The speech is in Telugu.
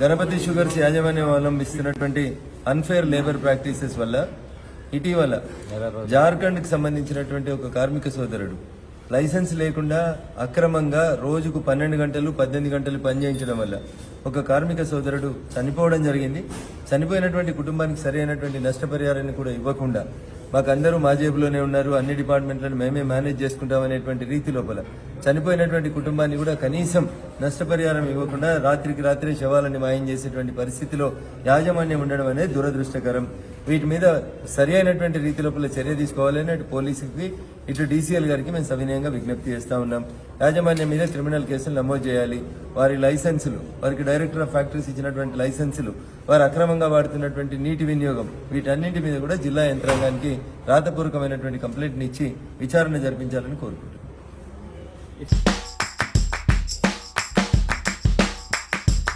గణపతి షుగర్స్ యాజమాన్యం అవలంబిస్తున్నటువంటి అన్ఫేర్ లేబర్ ప్రాక్టీసెస్ వల్ల ఇటీవల జార్ఖండ్కి సంబంధించినటువంటి ఒక కార్మిక సోదరుడు లైసెన్స్ లేకుండా అక్రమంగా రోజుకు పన్నెండు గంటలు పద్దెనిమిది గంటలు పనిచేయించడం వల్ల ఒక కార్మిక సోదరుడు చనిపోవడం జరిగింది. చనిపోయినటువంటి కుటుంబానికి సరైనటువంటి నష్టపరిహారాన్ని కూడా ఇవ్వకుండా మాకందరూ మా జేబులోనే ఉన్నారు. అన్ని డిపార్ట్మెంట్లను మేమే మేనేజ్ చేసుకుంటాం అనేటువంటి రీతి లోపల. చనిపోయినటువంటి కుటుంబాన్ని కూడా కనీసం నష్టపరిహారం ఇవ్వకుండా రాత్రికి రాత్రే శవాలని మాయం చేసేటువంటి పరిస్థితిలో యాజమాన్యం ఉండడం అనేది దురదృష్టకరం. వీటి మీద సరి అయినటువంటి రీతి లోపల చర్య తీసుకోవాలని అటు పోలీసుకి ఇటు డీసీఎల్ గారికి మేము సవినయంగా విజ్ఞప్తి చేస్తా ఉన్నాం. యాజమాన్యం మీద క్రిమినల్ కేసులు నమోదు చేయాలి. వారి లైసెన్సులు వారికి డైరెక్టర్ ఆఫ్ ఫ్యాక్టరీస్ ఇచ్చినటువంటి లైసెన్సులు వారు అక్రమంగా వాడుతున్నటువంటి నీటి వినియోగం వీటన్నింటి మీద కూడా జిల్లా యంత్రాంగానికి రాతపూర్వకమైనటువంటి కంప్లైంట్ని ఇచ్చి విచారణ జరిపించాలని కోరుకుంటున్నాను